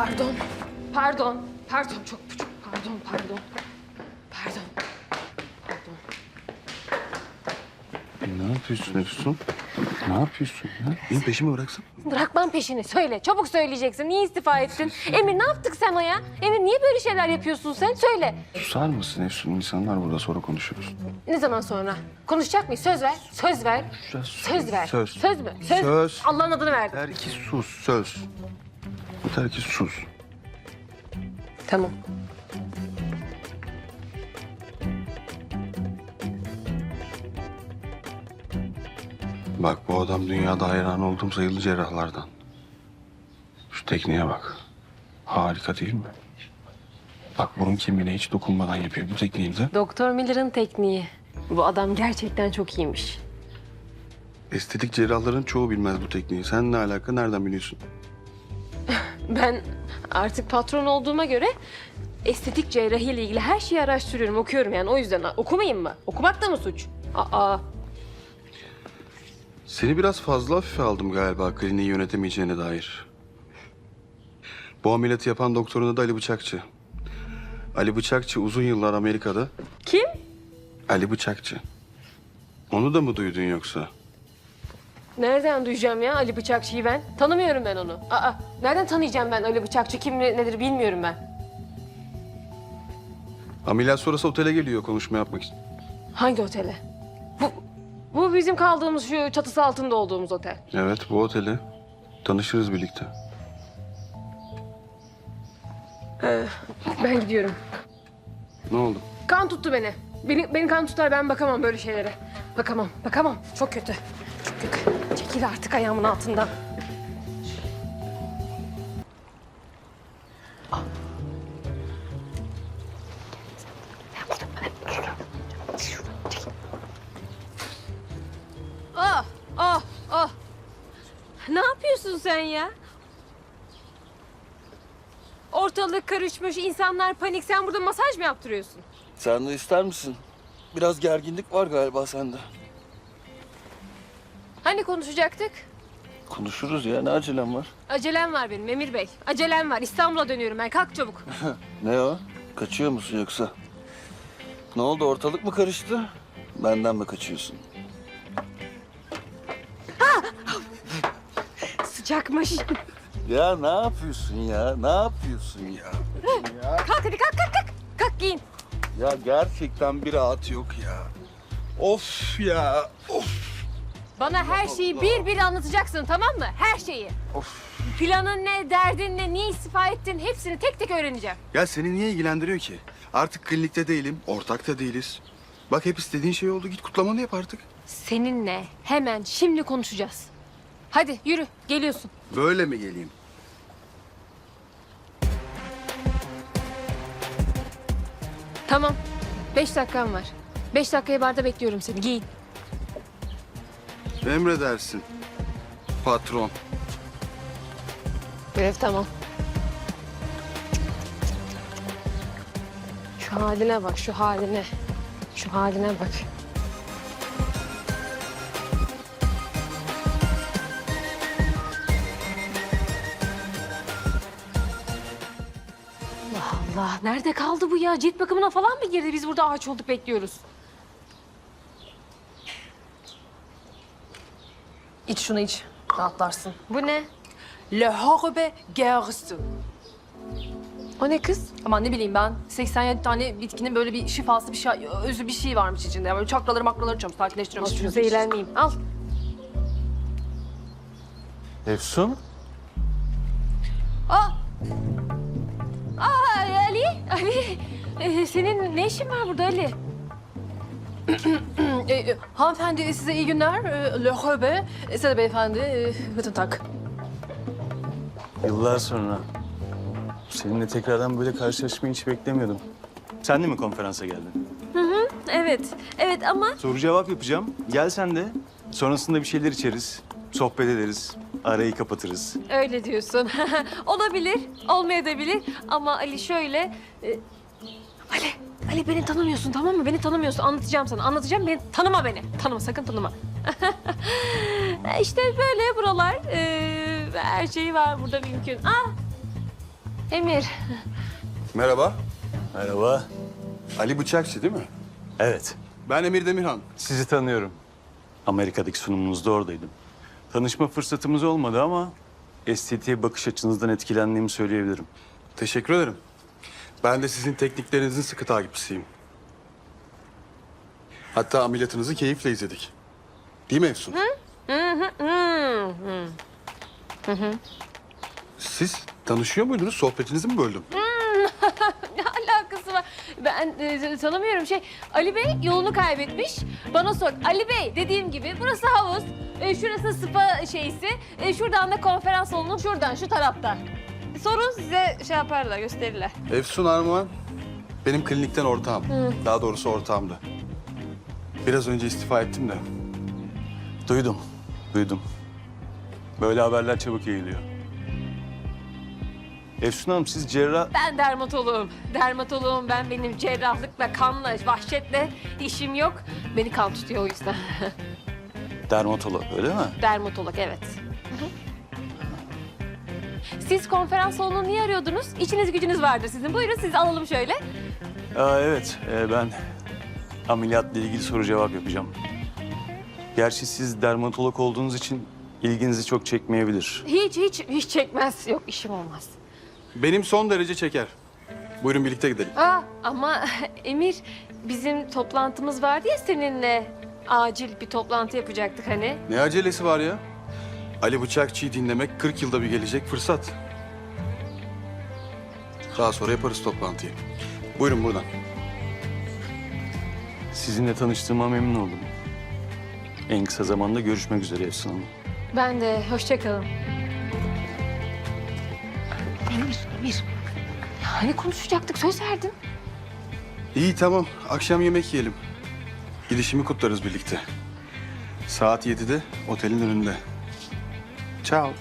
Pardon. Pardon. Pardon. Çok çok pardon. Pardon. Pardon. Pardon. Ne yapıyorsun Efsun? Ne yapıyorsun ya? Benim peşimi bıraksın. Bırakmam peşini. Söyle. Çabuk söyleyeceksin. Niye istifa ettin? Emir ne yaptık sana ya? Emir niye böyle şeyler yapıyorsun sen? Söyle. Susar mısın Efsun? İnsanlar burada sonra konuşuyoruz. Ne zaman sonra? Konuşacak mıyız? Söz ver. Söz ver. Söz. Söz ver. Söz. Söz mü? Söz. Söz. Allah'ın adını verdim. Yeter ki sus, söz. Yeter ki sus. Tamam. Bak bu adam dünyada hayran olduğum sayılı cerrahlardan. Şu tekniğe bak. Harika değil mi? Bak burun kemiğine hiç dokunmadan yapıyor bu tekniği de. Doktor Miller'ın tekniği. Bu adam gerçekten çok iyiymiş. Estetik cerrahların çoğu bilmez bu tekniği. Sen ne alaka, nereden biliyorsun? Ben artık patron olduğuma göre estetik cerrahi ile ilgili her şeyi araştırıyorum, okuyorum yani. O yüzden okumayayım mı? Okumak da mı suç? Aa, Seni biraz fazla hafife aldım galiba kliniği yönetemeyeceğine dair. Bu ameliyatı yapan doktorun adı Ali Bıçakçı. Ali Bıçakçı uzun yıllar Amerika'da. kim? Ali Bıçakçı. Onu da mı duydun yoksa? Nereden duyacağım ya Ali Bıçakçı'yı ben? Tanımıyorum ben onu. Aa, nereden tanıyacağım ben Ali Bıçakçı kim nedir bilmiyorum ben. Ameliyat sonrası otele geliyor konuşma yapmak için. Hangi otele? Bu, bu bizim kaldığımız şu çatısı altında olduğumuz otel. Evet bu otele. Tanışırız birlikte. Ben gidiyorum. Ne oldu? Kan tuttu beni. Beni, beni kan tutar ben bakamam böyle şeylere. Bakamam, bakamam. Çok kötü. Çok kötü. Çekil artık ayağımın altından. Ah, ah, ah. Ne yapıyorsun sen ya? Ortalık karışmış, insanlar panik. Sen burada masaj mı yaptırıyorsun? Sen de ister misin? Biraz gerginlik var galiba sende. Hani konuşacaktık? Konuşuruz ya ne acelem var? Acelem var benim Emir Bey. Acelem var. İstanbul'a dönüyorum ben. Kalk çabuk. Ne o? Kaçıyor musun yoksa? Ne oldu ortalık mı karıştı? Benden mi kaçıyorsun? Sıcakmış. Ya ne yapıyorsun ya? Ne yapıyorsun ya? Kalk hadi kalk kalk kalk. Kalk giyin. Ya gerçekten bir rahat yok ya. Of ya. Of. Bana her şeyi bir bir anlatacaksın tamam mı? Her şeyi. Of. Planın ne, derdin ne, niye istifa ettin hepsini tek tek öğreneceğim. Ya seni niye ilgilendiriyor ki? Artık klinikte değilim, ortak da değiliz. Bak hep istediğin şey oldu. Git kutlamanı yap artık. Seninle hemen şimdi konuşacağız. Hadi yürü geliyorsun. Böyle mi geleyim? Tamam. Beş dakikan var. Beş dakikaya barda bekliyorum seni. Giyin. Emredersin. Patron. Görev tamam. Şu haline bak, şu haline. Şu haline bak. Allah Allah. Nerede kaldı bu ya? Cilt bakımına falan mı girdi? Biz burada ağaç olduk bekliyoruz. İç şunu iç. Rahatlarsın. Bu ne? Le Horbe Gersu. O ne kız? Aman ne bileyim ben 87 tane bitkinin böyle bir şifası bir şey, özü bir şey varmış içinde. Böyle çakraları makraları Al sakinleştiriyormuş. şunu zehirlenmeyeyim. Al. Efsun? Aa! Aa Ali, Ali. Ee, senin ne işin var burada Ali? E, e, hanımefendi size iyi günler. E, Le Horbe, e, size de beyefendi. E, Guten Tag. Yıllar sonra. Seninle tekrardan böyle karşılaşmayı hiç beklemiyordum. Sen de mi konferansa geldin? Evet, evet ama Soru cevap yapacağım. Gel sen de. Sonrasında bir şeyler içeriz. Sohbet ederiz. Arayı kapatırız. öyle diyorsun. Olabilir, olmayabilir ama Ali şöyle... e, Ali, beni tanımıyorsun tamam mı? Beni tanımıyorsun. Anlatacağım sana, anlatacağım. Beni tanıma beni. Tanıma, sakın tanıma. işte böyle buralar. e, her şey var burada mümkün. Ah, Emir. Merhaba. Merhaba. Ali Bıçakçı değil mi? Evet. Ben Emir Demirhan. Sizi tanıyorum. Amerika'daki sunumunuzda oradaydım. Tanışma fırsatımız olmadı ama estetiğe bakış açınızdan etkilendiğimi söyleyebilirim. Teşekkür ederim. Ben de sizin tekniklerinizin sıkı takipçisiyim. Hatta ameliyatınızı keyifle izledik. Değil mi Efsun? Siz tanışıyor muydunuz? Sohbetinizi mi böldüm? Ne alakası var? Ben e, tanımıyorum şey. Ali Bey yolunu kaybetmiş. Bana sor. Ali Bey dediğim gibi burası havuz. E, şurası spa şeysi. E, şuradan da konferans salonu. Şuradan şu tarafta. Sorun size şey yaparlar gösterirler. Efsun Armağan benim klinikten ortağım. Daha doğrusu ortağımdı. Biraz önce istifa ettim de. Duydum, duydum. Böyle haberler çabuk yayılıyor. Efsun Hanım siz cerrah... Ben dermatoloğum. Dermatoloğum ben benim cerrahlıkla, kanla, vahşetle işim yok. Beni kan tutuyor o yüzden. Dermatolog öyle mi? Dermatolog evet. Siz konferans salonunu niye arıyordunuz? İçiniz gücünüz vardır sizin. Buyurun siz alalım şöyle. Aa, evet, e, ben ameliyatla ilgili soru cevap yapacağım. Gerçi siz dermatolog olduğunuz için ilginizi çok çekmeyebilir. Hiç hiç hiç çekmez. Yok işim olmaz. Benim son derece çeker. Buyurun birlikte gidelim. Aa ama Emir bizim toplantımız vardı ya seninle. Acil bir toplantı yapacaktık hani. Ne acelesi var ya? Ali Bıçakçı'yı dinlemek 40 yılda bir gelecek fırsat. Daha sonra yaparız toplantıyı. Buyurun buradan. Sizinle tanıştığıma memnun oldum. En kısa zamanda görüşmek üzere Efsun Hanım. Ben de hoşça kalın. Emir, Emir. Ya hani konuşacaktık söz verdin. İyi tamam. Akşam yemek yiyelim. Gidişimi kutlarız birlikte. Saat 7'de otelin önünde. Ciao.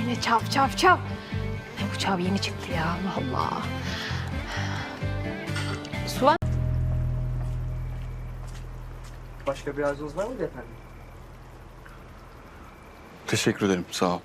Yine çav çav çav. Ne bu çav yeni çıktı ya Allah Allah. Su var. Başka bir arzunuz var mıydı efendim? Teşekkür ederim. Sağ ol.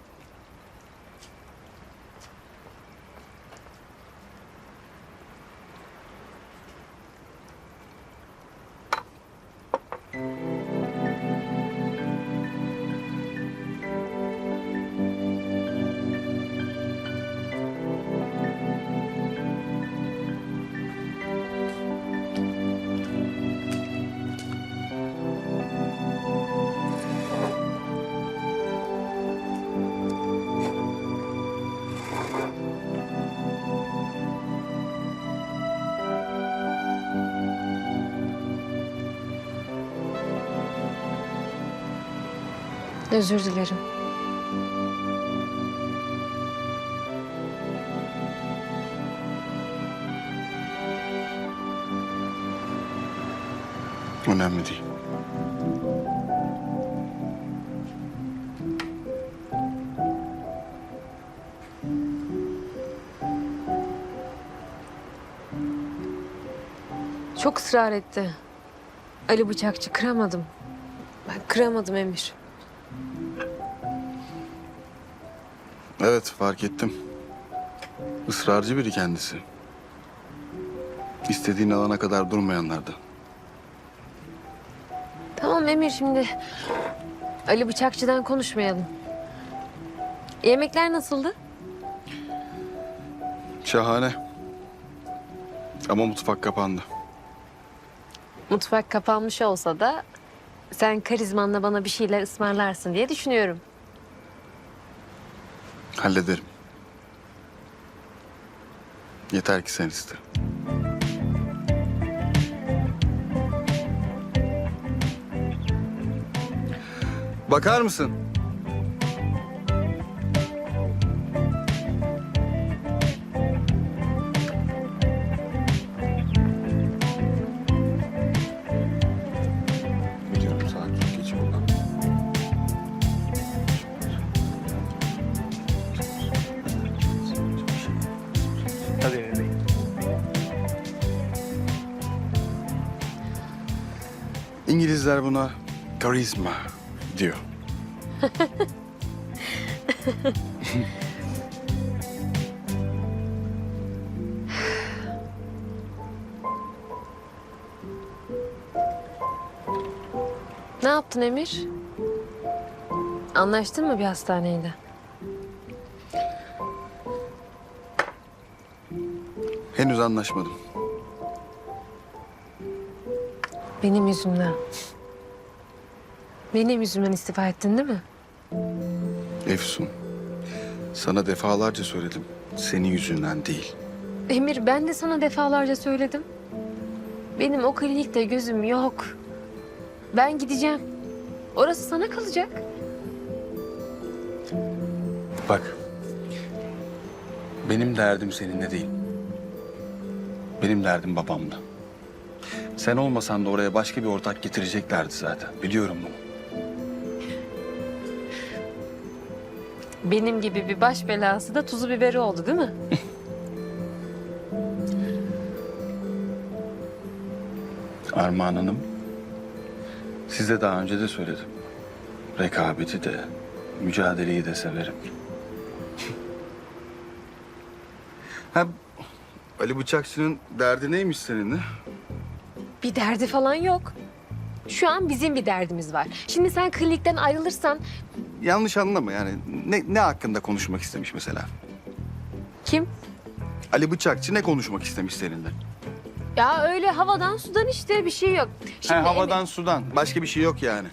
Özür dilerim. Önemli değil. Çok ısrar etti. Ali Bıçakçı kıramadım. Ben kıramadım Emir. Evet fark ettim. Israrcı biri kendisi. İstediğin alana kadar durmayanlardan. Tamam Emir şimdi Ali Bıçakçı'dan konuşmayalım. Yemekler nasıldı? Şahane. Ama mutfak kapandı. Mutfak kapanmış olsa da sen karizmanla bana bir şeyler ısmarlarsın diye düşünüyorum. Hallederim. Yeter ki sen iste. Bakar mısın? İngilizler buna karizma diyor. Ne yaptın Emir? Anlaştın mı bir hastaneyle? Henüz anlaşmadım. Benim yüzümden. Benim yüzümden istifa ettin değil mi? Efsun, sana defalarca söyledim. Senin yüzünden değil. Emir ben de sana defalarca söyledim. Benim o klinikte gözüm yok. Ben gideceğim. Orası sana kalacak. Bak, benim derdim seninle değil. Benim derdim babamla. Sen olmasan da oraya başka bir ortak getireceklerdi zaten. Biliyorum bunu. Benim gibi bir baş belası da tuzu biberi oldu değil mi? Armağan Hanım, size daha önce de söyledim. Rekabeti de, mücadeleyi de severim. ha, Ali Bıçakçı'nın derdi neymiş seninle? Bir derdi falan yok. Şu an bizim bir derdimiz var. Şimdi sen klinikten ayrılırsan Yanlış anlama yani. Ne, ne hakkında konuşmak istemiş mesela? kim? Ali Bıçakçı ne konuşmak istemiş seninle? Ya öyle havadan sudan işte bir şey yok. Şimdi Ha, havadan sudan. Başka bir şey yok yani.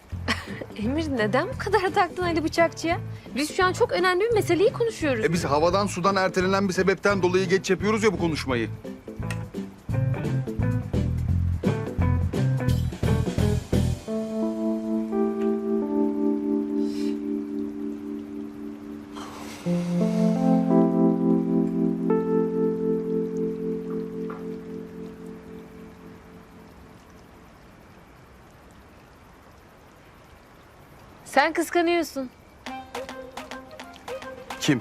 Emir, Emir neden bu kadar taktın Ali Bıçakçı'ya? Biz şu an çok önemli bir meseleyi konuşuyoruz. E biz havadan sudan ertelenen bir sebepten dolayı geç yapıyoruz ya bu konuşmayı. Sen kıskanıyorsun. Kim?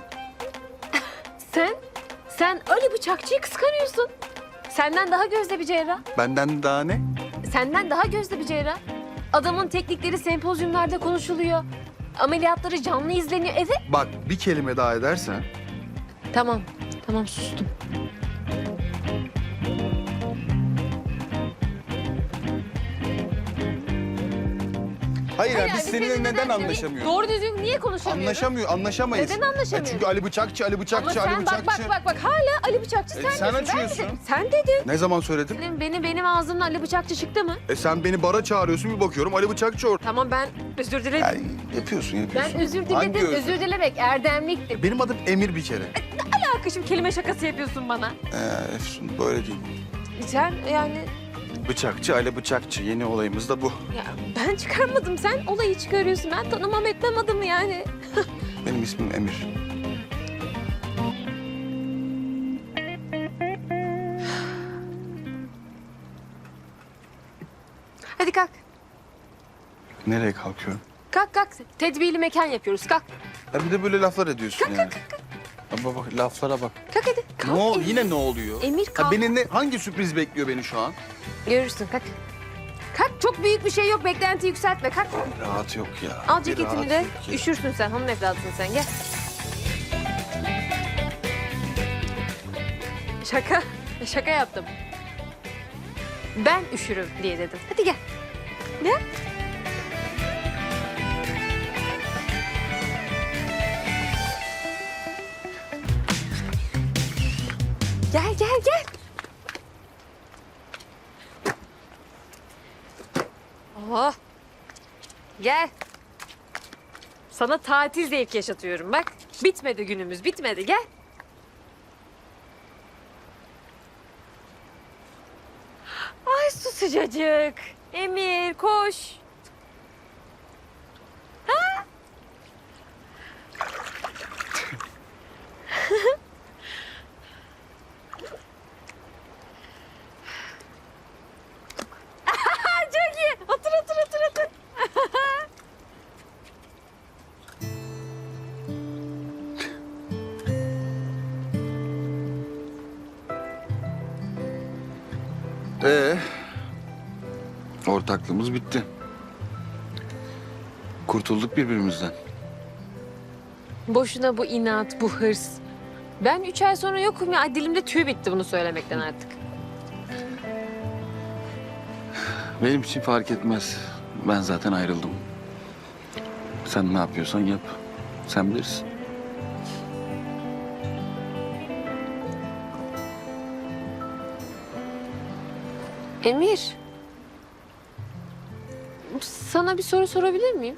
Sen, sen Ali Bıçakçı'yı kıskanıyorsun. Senden daha gözde bir cerrah. Benden daha ne? Senden daha gözde bir cerrah. Adamın teknikleri sempozyumlarda konuşuluyor. Ameliyatları canlı izleniyor. Evet. Bak bir kelime daha edersen Tamam, tamam sustum. Hayır, Hayır, ya, biz seninle neden anlaşamıyoruz? Doğru düzgün niye konuşamıyoruz? Anlaşamıyor, anlaşamayız. Neden anlaşamıyoruz? E çünkü Ali Bıçakçı, Ali Ama Bıçakçı, Ali sen bak Bıçakçı. bak bak bak hala Ali Bıçakçı E, sen, sen diyorsun. Ben açıyorsun. dedim. Sen dedin. Ne zaman söyledim? Benim, benim, benim ağzımdan Ali Bıçakçı çıktı mı? E sen beni bara çağırıyorsun bir bakıyorum Ali Bıçakçı orada. Tamam ben özür dilerim. Ya, yapıyorsun, yapıyorsun. ben özür Hangi diledim. özür? Özür dilemek erdemliktir. Benim adım Emir bir kere. Arkadaşım kelime şakası yapıyorsun bana. Ee, Efsun böyle değil. Sen yani Bıçakçı, Ali Bıçakçı. Yeni olayımız da bu. ya ben çıkarmadım. Sen olayı çıkarıyorsun. Ben tanımam etmem adımı yani. Benim ismim Emir. Hadi kalk. Nereye kalkıyorum? Kalk kalk. Tedbirli mekan yapıyoruz. Kalk. Ya bir de böyle laflar ediyorsun yani. Ama bak laflara bak. Kalk hadi. Kalk. Ne ol Emir. yine ne oluyor? Emir Ha, kalk. beni ne hangi sürpriz bekliyor beni şu an? Görürsün kalk. Kalk çok büyük bir şey yok. Beklenti yükseltme. Kalk. Rahat yok ya. Al Bir ceketini de. yok ya. Üşürsün sen. Hanım evladısın sen. Gel. Şaka. Şaka yaptım. Ben üşürüm diye dedim. Hadi gel. Gel. Gel gel gel. Oh. Gel. Sana tatil zevki yaşatıyorum bak. Bitmedi günümüz, bitmedi. Gel. Ay su sıcacık. Emir koş. Ortaklığımız bitti. Kurtulduk birbirimizden. Boşuna bu inat, bu hırs. Ben üç ay sonra yokum ya. Dilimde tüy bitti bunu söylemekten artık. Benim için fark etmez. Ben zaten ayrıldım. Sen ne yapıyorsan yap. Sen bilirsin. Emir. Sana bir soru sorabilir miyim?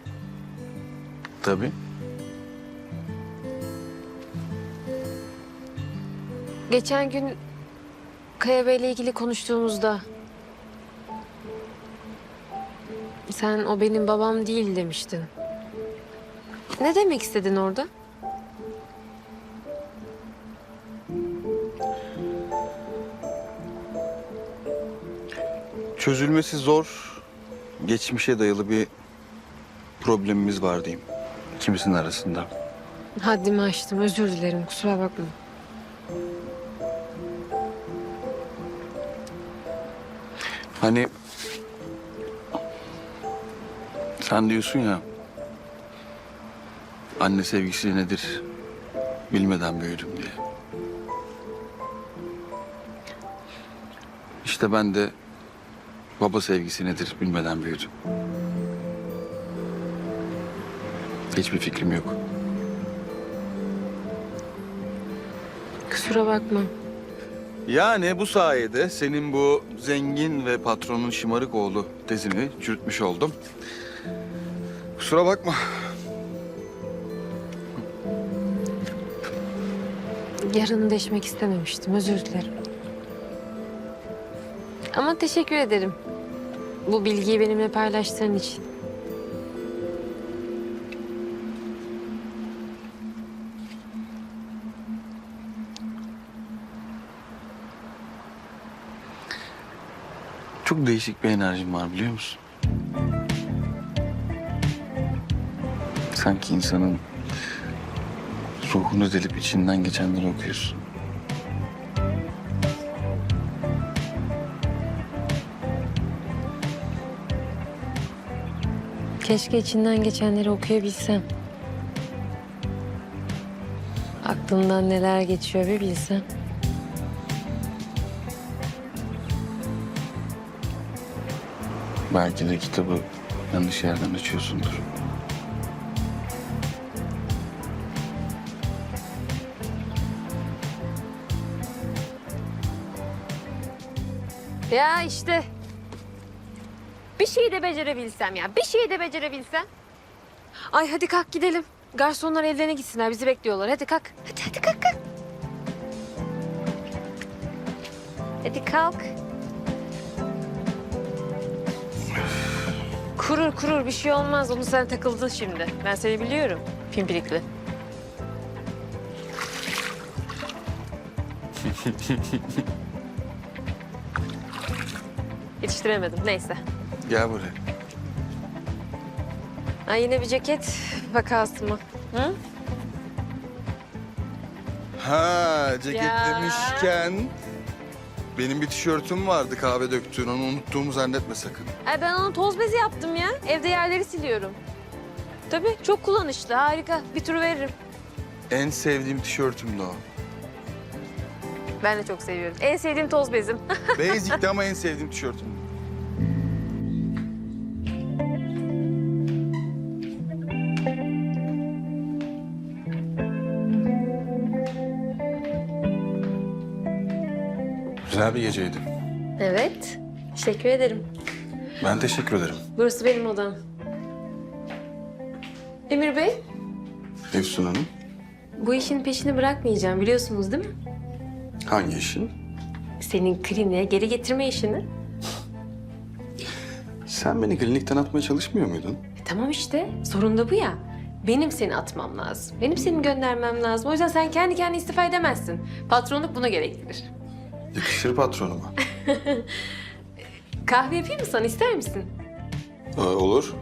Tabii. Geçen gün Kaya Bey'le ilgili konuştuğumuzda... Sen o benim babam değil demiştin. Ne demek istedin orada? Çözülmesi zor, geçmişe dayalı bir problemimiz var diyeyim. İkimizin arasında. Haddimi aştım. Özür dilerim. Kusura bakma. Hani sen diyorsun ya anne sevgisi nedir bilmeden büyüdüm diye. İşte ben de baba sevgisi nedir bilmeden büyüdüm. Hiçbir fikrim yok. Kusura bakma. Yani bu sayede senin bu zengin ve patronun şımarık oğlu tezini çürütmüş oldum. Kusura bakma. Yarını deşmek istememiştim. Özür dilerim. Ama teşekkür ederim. Bu bilgiyi benimle paylaştığın için. Çok değişik bir enerjim var biliyor musun? Sanki insanın ruhunu delip içinden geçenleri okuyorsun. Keşke içinden geçenleri okuyabilsem. Aklından neler geçiyor bir bilsem. Belki de kitabı yanlış yerden açıyorsundur. Ya işte. Bir şeyi de becerebilsem ya. Bir şeyi de becerebilsem. Ay hadi kalk gidelim. Garsonlar evlerine gitsinler. Bizi bekliyorlar. Hadi kalk. Hadi hadi kalk kalk. Hadi kalk. Kurur kurur bir şey olmaz. Onu sen takıldın şimdi. Ben seni biliyorum. Pimpirikli. Yetiştiremedim. Neyse. Gel buraya. Ay yine bir ceket vakası mı? Hı? Ha ceket Ya. demişken benim bir tişörtüm vardı kahve döktüğün onu unuttuğumu zannetme sakın. Ay ben onu toz bezi yaptım ya. Evde yerleri siliyorum. Tabii çok kullanışlı, harika. Bir tur veririm. En sevdiğim tişörtümdü o. Ben de çok seviyorum. En sevdiğim toz bezim. Basic'ti ama en sevdiğim tişörtümdü. Güzel bir geceydi. evet. Teşekkür ederim. Ben teşekkür ederim. Burası benim odam. Emir Bey, Efsun Hanım. bu işin peşini bırakmayacağım biliyorsunuz değil mi? Hangi işin? Senin kliniğe geri getirme işini. Sen beni klinikten atmaya çalışmıyor muydun? E, tamam işte, sorun da bu ya. Benim seni atmam lazım. Benim seni göndermem lazım. O yüzden sen kendi kendine istifa edemezsin. Patronluk bunu gerektirir. Yakışır patronuma. Kahve yapayım mı sana, ister misin? Ee, olur.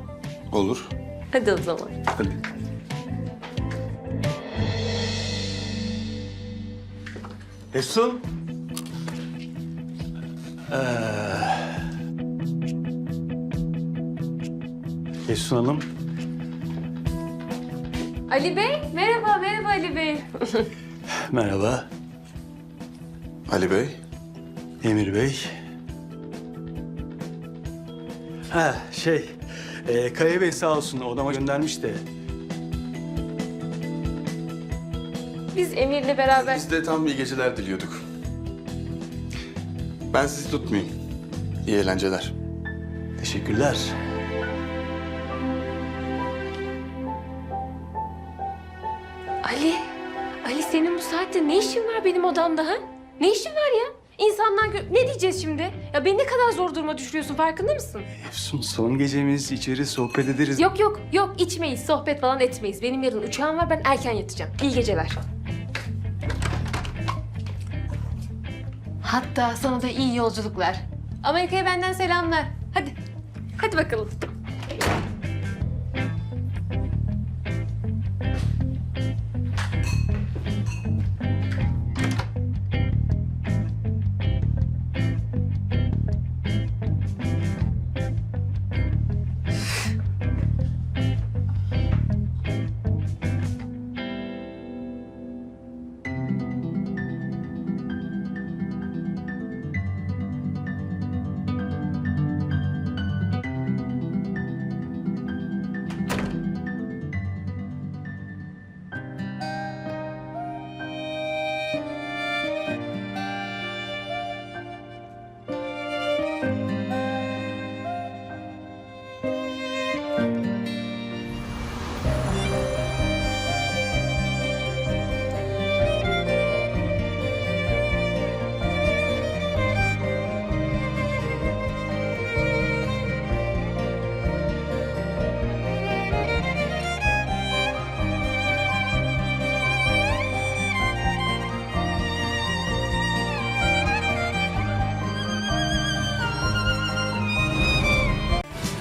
Olur. Hadi o zaman. Hadi. Efsun. Ee... Efsun Hanım. Ali Bey, merhaba, merhaba Ali Bey. Merhaba, Ali Bey. Emir Bey. Ha şey, e, Kaya Bey sağ olsun odama göndermiş de. Biz Emir'le beraber... Biz de tam iyi geceler diliyorduk. Ben sizi tutmayayım. İyi eğlenceler. Teşekkürler. Ali, Ali senin bu saatte ne işin var benim odamda ha? Ne işin var ya? İnsanlar gö- ne diyeceğiz şimdi? Ya beni ne kadar zor duruma düşürüyorsun farkında mısın? Efsun son gecemiz içeri sohbet ederiz. Yok yok yok içmeyiz sohbet falan etmeyiz. Benim yarın uçağım var ben erken yatacağım. İyi geceler. Hatta sana da iyi yolculuklar. Amerika'ya benden selamlar. Hadi. Hadi bakalım.